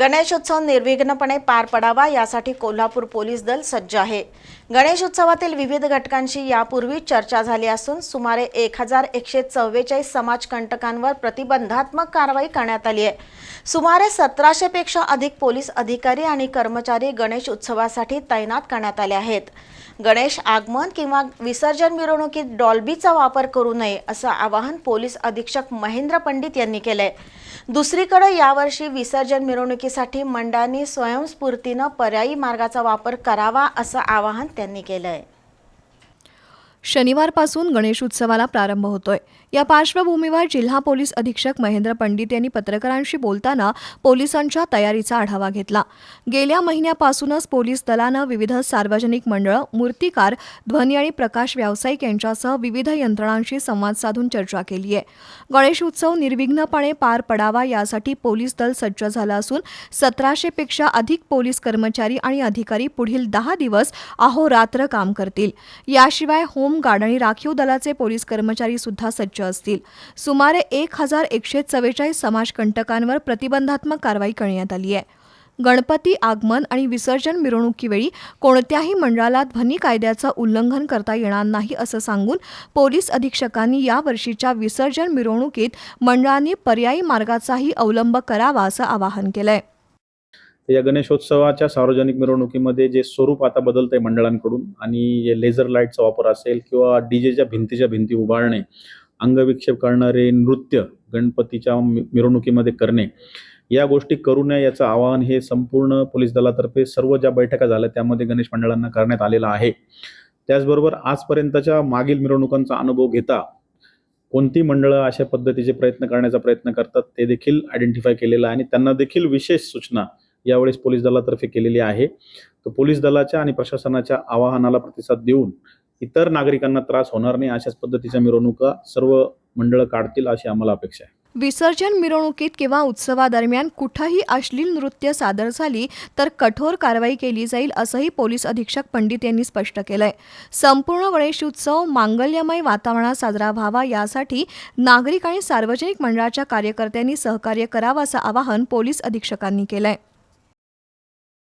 गणेशोत्सव निर्विघ्नपणे पार पडावा यासाठी कोल्हापूर पोलीस दल सज्ज आहे. गणेशोत्सवातील विविध घटकांशी यापूर्वी चर्चा झाली असून सुमारे एक हजार एकशे चव्वेचाळीस समाजकंटकांवर प्रतिबंधात्मक कारवाई करण्यात आली आहे. सुमारे सतराशेपेक्षा अधिक पोलीस अधिकारी आणि कर्मचारी गणेश उत्सवासाठी तैनात करण्यात आले आहेत. गणेश आगमन किंवा विसर्जन मिरवणुकीत डॉल्बीचा वापर करू नये असं आवाहन पोलीस अधीक्षक महेंद्र पंडित यांनी केलंय. दुसरीकडे यावर्षी विसर्जन मिरवणुकीसाठी मंडळांनी स्वयंस्फूर्तीनं पर्यायी मार्गाचा वापर करावा असं आवाहन त्यांनी केलंय. शनिवारपासून गणेशोत्सवाला प्रारंभ होतोय. या पार्श्वभूमीवर जिल्हा पोलीस अधीक्षक महेंद्र पंडित यांनी पत्रकारांशी बोलताना पोलिसांच्या तयारीचा आढावा घेतला. गेल्या महिन्यापासूनच पोलीस दलानं विविध सार्वजनिक मंडळं मूर्तिकार ध्वनी आणि प्रकाश व्यावसायिक यांच्यासह विविध यंत्रणांशी संवाद साधून चर्चा केली आहे. गणेशोत्सव निर्विघ्नपणे पार पडावा यासाठी पोलीस दल सज्ज झालं असून सतराशेपेक्षा अधिक पोलीस कर्मचारी आणि अधिकारी पुढील दहा दिवस अहोरात्र काम करतील. याशिवाय होम गार्ड आणि राखीव दलाचे पोलीस कर्मचारी सुद्धा सज्ज असतील. सुमारे एक हजार एकशे चव्वेचाळीस समाजकंटकांवर प्रतिबंधात्मक कारवाई करण्यात आली आहे. गणपती आगमन आणि विसर्जन मिरवणुकीवेळी कोणत्याही मंडळाला ध्वनी कायद्याचं उल्लंघन करता येणार नाही असं सांगून पोलीस अधीक्षकांनी या वर्षीच्या विसर्जन मिरवणुकीत मंडळांनी पर्यायी मार्गाचाही अवलंब करावा असं आवाहन केलंय. या गणेशोत्सवाच्या सार्वजनिक मिरवणुकीमध्ये जे स्वरूप आता बदलतंय मंडळांकडून आणि जे लेझर लाईटचा वापर असेल किंवा डीजेच्या भिंतीच्या भिंती उभारणे अंगविक्षेप करणारे नृत्य गणपतीच्या मि- मिरवणुकीमध्ये करणे या गोष्टी करू नये याचं आवाहन हे संपूर्ण पोलीस दलातर्फे सर्व ज्या बैठका झाल्या त्यामध्ये गणेश मंडळांना करण्यात आलेलं आहे. त्याचबरोबर आजपर्यंतच्या मागील मिरवणुकांचा अनुभव घेता कोणती मंडळं अशा पद्धतीचे प्रयत्न करण्याचा प्रयत्न करतात ते देखील आयडेंटिफाय केलेलं आहे आणि त्यांना देखील विशेष सूचना यावेळेस पोलीस दलातर्फे केलेली आहे. तर पोलीस दलाच्या आणि प्रशासनाच्या आवाहनाला प्रतिसाद देऊन इतर नागरिकांना त्रास होणार नाही अशाच पद्धतीच्या मिरवणुका सर्व मंडळ काढतील अशी आम्हाला अपेक्षा आहे. विसर्जन मिरवणुकीत किंवा उत्सवादरम्यान कुठंही अश्लील नृत्य सादर झाली तर कठोर कारवाई केली जाईल असंही पोलीस अधीक्षक पंडित यांनी स्पष्ट केलंय. संपूर्ण गणेशोत्सव मांगल्यमय वातावरणात साजरा व्हावा यासाठी नागरिक आणि सार्वजनिक मंडळाच्या कार्यकर्त्यांनी सहकार्य करावं असं आवाहन पोलीस अधीक्षकांनी केलंय.